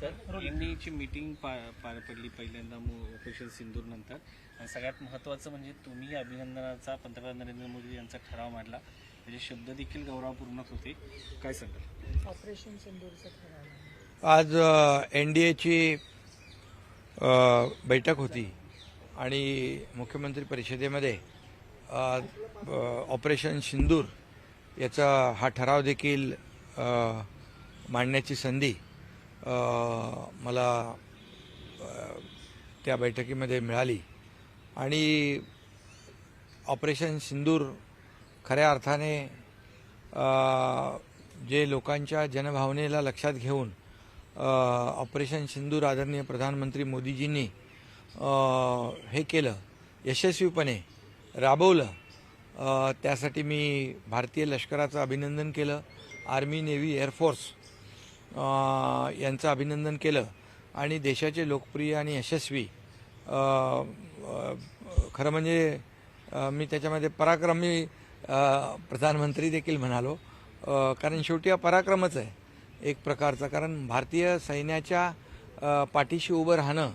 Sir एनडीएची meeting पार पडली पहिल्यांदा मो- ऑपरेशन सिंदूर नंतर. आणि सगळ्यात महत्त्वाचं म्हणजे तुम्ही अभिनंदनाचा पंतप्रधान नरेंद्र मोदी यांचा ठराव मांडला. त्याचे शब्द देखील गौरवपूर्ण होते. काय सांगाल? ऑपरेशन सिंदूरचं ठराव. आज एन डी एची बैठक होती. आणि मुख्यमंत्री परिषदेमध्ये ऑपरेशन सिंदूर याचा हा ठराव देखील मांडण्याची संधी मला त्या बैठकीमध्ये मिळाली. आणि ऑपरेशन सिंदूर खऱ्या अर्थाने जे लोकांच्या जनभावनेला लक्षात घेऊन ऑपरेशन सिंदूर आदरणीय प्रधानमंत्री मोदीजींनी हे केलं यशस्वीपणे राबवलं. त्यासाठी मी भारतीय लष्कराचं अभिनंदन केलं. आर्मी नेव्ही एअरफोर्स यांचं अभिनंदन केलं. आणि देशाचे लोकप्रिय आणि यशस्वी खरं म्हणजे मी त्याच्यामध्ये पराक्रमी प्रधानमंत्री देखील म्हणालो. कारण शेवटी हा पराक्रमच आहे एक प्रकारचा. कारण भारतीय सैन्याच्या पाठीशी उभं राहणं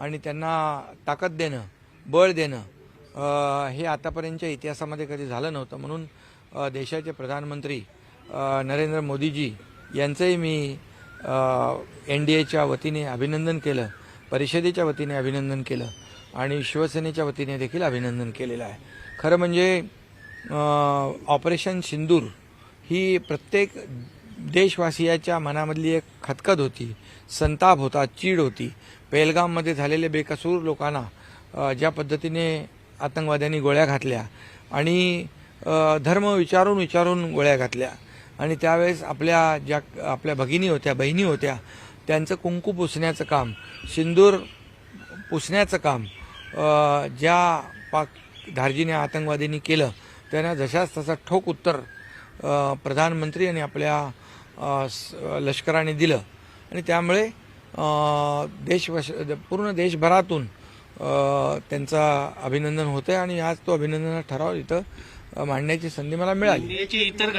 आणि त्यांना ताकद देणं बळ देणं हे आतापर्यंतच्या इतिहासामध्ये कधी झालं नव्हतं. म्हणून देशाचे प्रधानमंत्री नरेंद्र मोदीजी यांचंही मी एन डी एच्या वतीने अभिनंदन केलं. परिषदेच्या वतीने अभिनंदन केलं. आणि शिवसेनेच्या वतीने देखील अभिनंदन केलेलं आहे. खरं म्हणजे ऑपरेशन सिंदूर ही प्रत्येक देशवासियाच्या मनामधली एक खतखत होती. संताप होता चीड होती. पेलगाममध्ये झालेले बेकसूर लोकांना ज्या पद्धतीने आतंकवाद्यांनी गोळ्या घातल्या आणि धर्म विचारून विचारून गोळ्या घातल्या. आणि त्यावेळेस आपल्या ज्या आपल्या भगिनी होत्या बहिणी होत्या त्यांचं कुंकू पुसण्याचं काम सिंदूर पुसण्याचं काम ज्या पाक धार्जीने आतंकवादींनी केलं त्यांना जशाच तसा ठोक उत्तर प्रधानमंत्री आणि आपल्या स- लष्कराने दिलं. आणि त्यामुळे देश पूर्ण देशभरातून त्यांचा अभिनंदन होतं आहे आणि आज तो अभिनंदनाचा ठराव इथं मांडण्याची संधी मला मिळाली. इतर